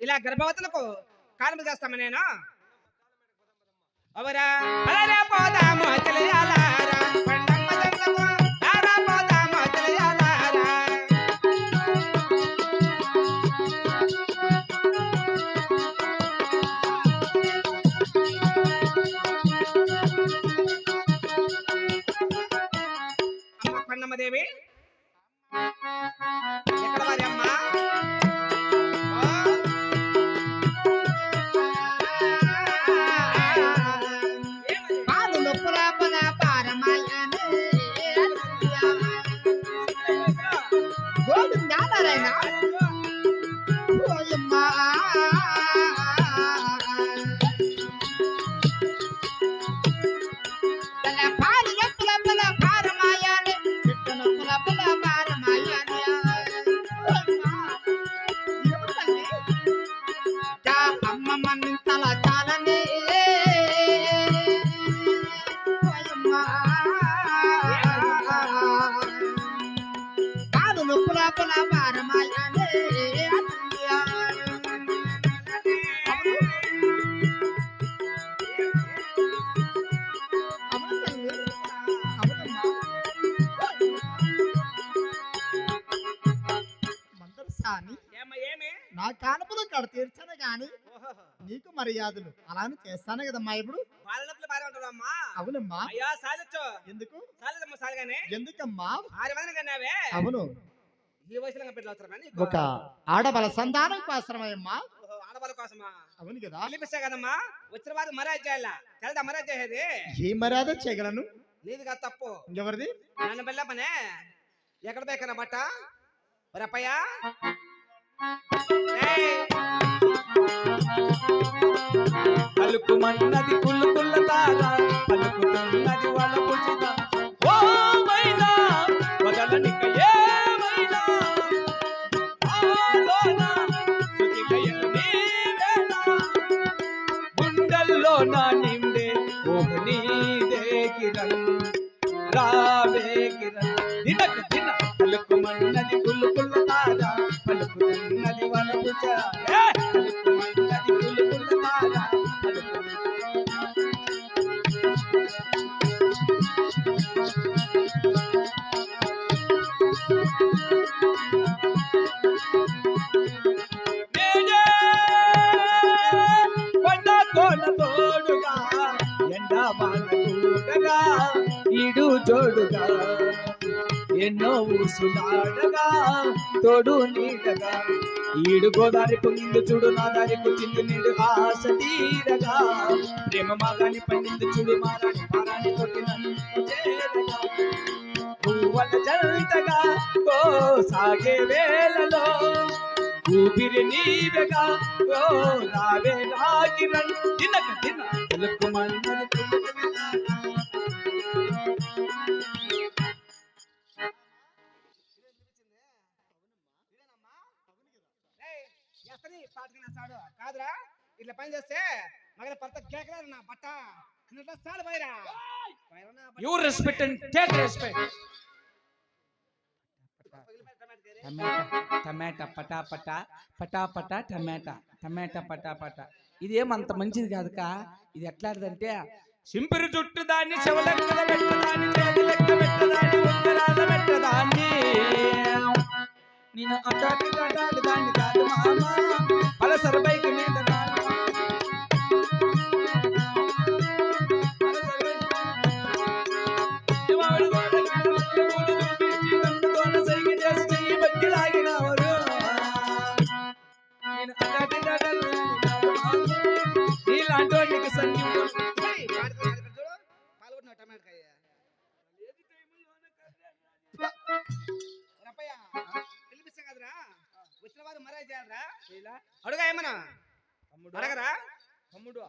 ఇలా గర్భవతులకు కానుక చేస్తామని నేను? అవరా అలరా పోదాము తెలియాలారా పండమ్మ गोविंदा नारायण కడ తీర్చను గాని. నీకు మర్యాదలు. అలానే చేస్తాను కదమ్మా ఇప్పుడు. బాగా అవునమ్మా. అయ్యా ఎందుకు? సాలిగానే. ఎందుకమ్మా? ఆరు మంది కన్నావే. అవును. ఈ వయసులో ఒక ఆడబల సంతానం కోసమయ్యమ్మా ఆడవాళ్ళ కోసమా? అవును కదా. పిలిపిస్తా కదమ్మా? వచ్చిన వారు మరాజ్ చేయాల? తెలదా మరాజ్ చేసేది? ఏ మర్యాద చేయగలను? నీది కాదు తప్పు. ఇంకెవరిది? నన్ను ఎక్కడ బట్ట? రప్పయ్య అలుకుమన్నది కుల్లు కుల్ల తారా. వీడు జోడుగా ఎన్నో ఊసులాడగా తోడు నీడగా. ఈడు గోదారి పొంగింది చూడు నా దారి పుట్టింది నీడు ఆశ తీరగా. ప్రేమ మాగాని పండింది చూడు మారాని మారాని పువ్వల నన్ను జంటగా ఓ సాగే వేలలో ఊపిరి నీవెగా ఓ నావే రావే రాగిరన్ తినక తిన తెలుపు మన్నది సాడు కాదురా ఇట్లా పని చేస్తే మగన భర్త కేకలేదు నా బట్ట. నువ్వు చాలు పోయిరా you respect and take respect టమాటా పటా పటా పటా పటా టమాటా టమాటా పటా పటా. ఇదేమంత మంచిది కాదుకా? ఇది ఎట్లాంటిదంటే సింపిరి చుట్టూ దాన్ని చెవలెక్కల నేను అటాటి అటాటి దాన్ని కాదు మామ. అలా బైక్ మీద తమ్ముడు.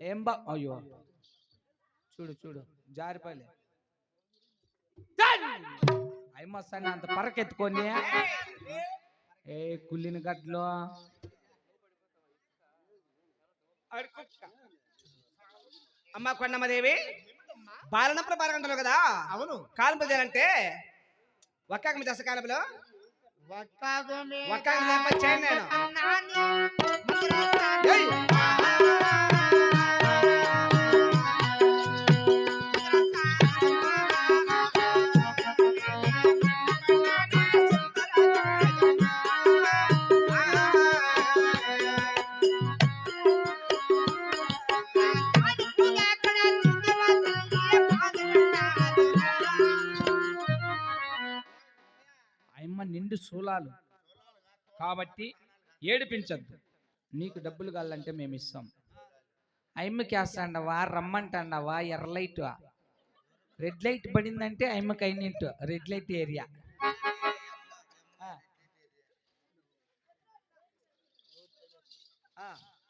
ఏం బా అయ్యో. చూడు చూడు. జారిపోలే అయ్యమ్మ వస్తాను అంత పరకెత్తుకొని. ఏ కుళ్ళిన గట్లో అమ్మ కొండమ్మదేవి బాలనప్పుడు బాలగంటలు కదా? అవును. కాలం చేయాలంటే ఒక్కాక మీ దశకాలంలో ఒక్కాగు చేయను నేను. నిండు కాబట్టి ఏడిపించద్దు. నీకు డబ్బులు కావాలంటే మేము ఇస్తాం. అయ్యమ్మకి వేస్తాండవా? రమ్మంటాండవా? ఎర్ర లైట్ రెడ్ లైట్ పడిందంటే అయ్యమ్మకి అయినట్టు రెడ్ లైట్ ఏరియా.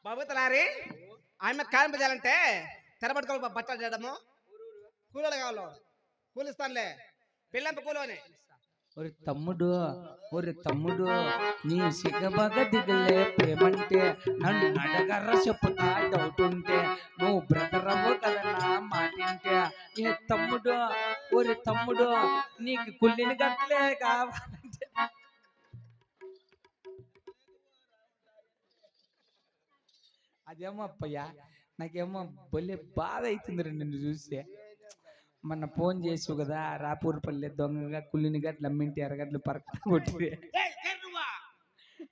బాబుతలారి ఆమె కాలం చేయాలంటే తెరబడుకోవాలి బట్టలు చేయడము కూలీలు కావాలి. కూలిస్తానులే. పిల్లంప కూలోనే. ఒరి తమ్ముడు ఒరి తమ్ముడు నీ సిగబగ దిగలే ప్రేమంటే నన్ను అడగర్ర చెప్పుతా డౌట్ ఉంటే నువ్వు బ్రదర్ అవ్వు మాటింటే. ఏ తమ్ముడు ఒరి తమ్ముడు నీకు కుళ్ళిని గట్లే కావాలంటే. అదేమో అప్పయ్యా నాకేమో భలే బాధ అవుతుంది నిన్ను చూస్తే. మొన్న ఫోన్ చేసావు కదా రాపూర్పల్లి దొంగగా కుళ్ళిని గట్లు అమ్మింటి ఎరగట్లు పరక కొట్టి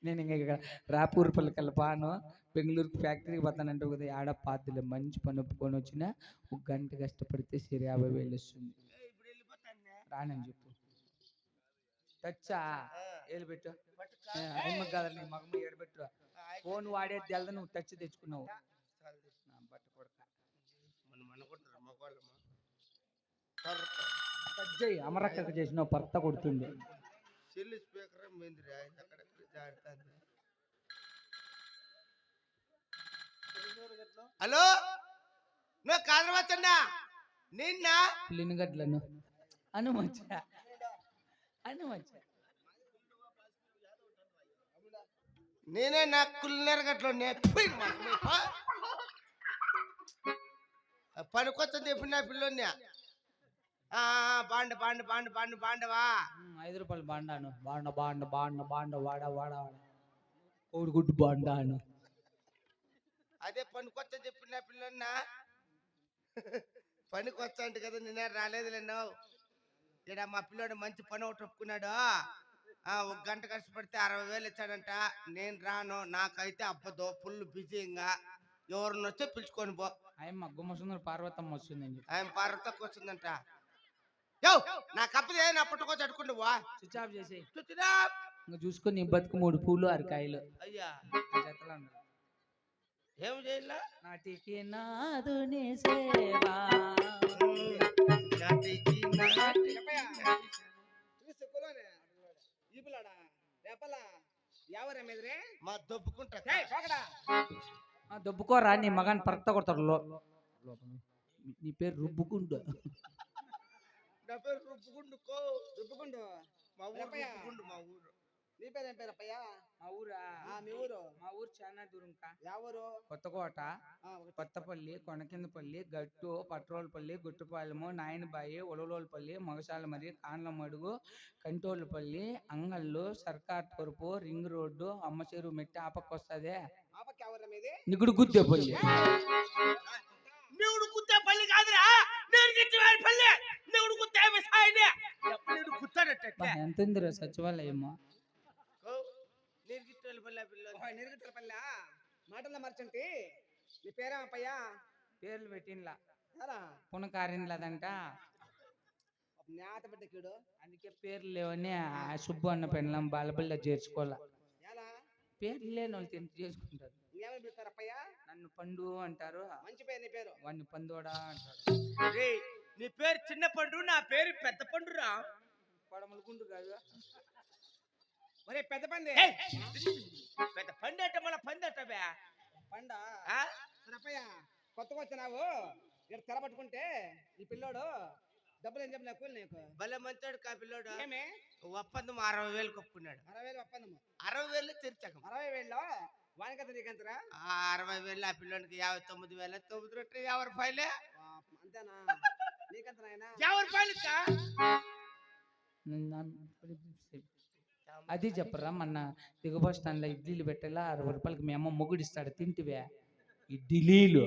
నేను ఇంకా ఇక్కడ రాపూర్పల్లి కలపాను బెంగళూరుకి ఫ్యాక్టరీకి పోతానంటే కదా ఆడ పాత్రలు మంచి పని ఒప్పుకొని వచ్చిన ఒక గంట కష్టపడితే సరే యాభై వేలు వస్తుంది. రానని చెప్పు. టచ్చా? ఏలు పెట్టు. అమ్మ నీ మగమ్మ ఏడబెట్టు ఫోన్ వాడేది తెలదు నువ్వు టచ్ తెచ్చుకున్నావు? బట్ట కొడక. టచ్ అమరక్కకు చేసినావు భర్త కొడుతుంది. చెల్లి స్పీకర్ హలో? నువ్వు కాదరవచ్చన్నా నిన్న? పులినగడ్లను అనుమచ్చా అనుమచ్చా నేనే నా కుల్లినర గట్లో నేర్పి పనికొచ్చని చెప్పి నా పిల్లోని బాండ బాండ బాండ బాండవా ఉమ్, ఐదు రూపాయలు బాండాను. బాండ బాండ బాండ బాండ వాడ వాడ వాడ. కోడిగుడ్డు బాండాను. అదే పనికొచ్చని చెప్పి నా పిల్లోన్నా. పనికొచ్చా అంటే కదా నేనే రాలేదులే నువ్వు. ఇక్కడ మా పిల్లోడు మంచి పని ఒకటి ఒప్పుకున్నాడు. ఆ, ఒక గంట కష్టపడితే అరవై వేలు ఇచ్చాడంట. నేను రాను నాకైతే అబ్బదో ఫుల్ బిజీగా ఎవరిని వస్తే పిలుచుకొని పో. ఆయమ్మ గుమ్మసుందరు పార్వతమ్మ వస్తుందని చెప్పి. ఆయన పార్వతకు వచ్చిందంట. యో నా కప్పది నా పుట్టుకొచ్చి అడుకుంటు వా స్విచ్ ఆఫ్. చేసి ఇంకా చూసుకొని నీ బతుకు మూడు పూలు అరకాయలు అయ్యా. జతలో. ఏం చేయాల? నాటికి నాదుని సేవా. చూసి కూలోని. ఈ పిల్లాడా రేపల్లా ఎవరే మీదరే మా దొబ్బుకుంటా. ఏయ్, పోకడా. ఆ, దొబ్బుకోరా నీ మగాన్ని పరక్త కొడతారు. నీ పేరు రుబ్బుకుండు. నా పేరు రుబ్బుకుండు కో. రుబ్బుకుండు మా ఊరు రేపయ్య. రుబ్బుకుండు మా ఊరు. నీ పేరు ఏం పేరు అప్పయ్యా మా ఊరా? ఆ, మీ ఊరు? మా ఊరు చాలా దూరం కా ఎవరు కొత్తకోట. కొత్తపల్లి కొనకిందపల్లి గట్టు పట్రోల్పల్లి గుట్టుపాలెము నాయనబాయి ఉలవలోలపల్లి మొగసాలమరి కాండ్లమడుగు కంటోళ్ళపల్లి అంగళ్ళు సర్కార్ తూర్పు రింగ్ రోడ్డు అమ్మచేరు మెట్టి ఆ పక్క వస్తుంది ఆ పక్క ఎవరు మీది? నిగుడు గుద్దేపల్లి నీవుడు కుత్తే పల్లి కాదురా! నేను గిట్టి వారి పల్లి! నీవుడు కుత్తే సాయినే ఎప్పుడు కుత్తాడట ఎంత ఉందిరా సచివాలయము. నేను గిట్టి వాళ్ళ పల్లి పిల్ల నిరుగుట్టల పల్లె. మాటల్లో మర్చంటి. నీ పేరేం అప్పయ్యా పేర్లు పెట్టినలా. పునకారినలేదంట. జ్ఞాత బిడ్డ కీడు అందుకే పేర్లు లేవని ఆ సుబ్బు అన్న పెండ్లం బాలపల్లి చేర్చుకోవాలా. పేర్లు లేని వాళ్ళు తింటూ చేసుకుంటారు. నన్ను పండు అంటారు. మంచి పేరు నీ పేరు. వాడిని పందోడా అంటారు. నీ పేరు చిన్న పండు నా పేరు పెద్ద పండురా. పడమలుకుంటు కాదు ఒరే పెద్ద పంది! పెద్ద పంది అంటే మళ్ళీ పంది అంటే పండ? కొత్తగా వచ్చినావు. ఇక్కడ తెర పట్టుకుంటే ఈ పిల్లోడు డబ్బులు ఏం చెప్పిన కూలి నీకు. భలే మంచోడు కా పిల్లోడు. ఏమి? ఒప్పందం అరవై వేలు కొప్పుకున్నాడు. అరవై వేలు ఒప్పందము అరవై వేలు తెరిచాక. అరవై వేలు వానికంత నీకంతరా? ఆ అరవై వేలు ఆ పిల్లోనికి యాభై తొమ్మిది వేల తొమ్మిది రొట్టె యాభై రూపాయలే. అంతేనా? అది చెప్పరా మొన్న దిగు బస్ స్టాండ్లో ఇడ్లీలు పెట్టేలా అరవై రూపాయలకి మీ అమ్మ మొగుడు ఇస్తాడు తింటివే. ఇడ్లీలు?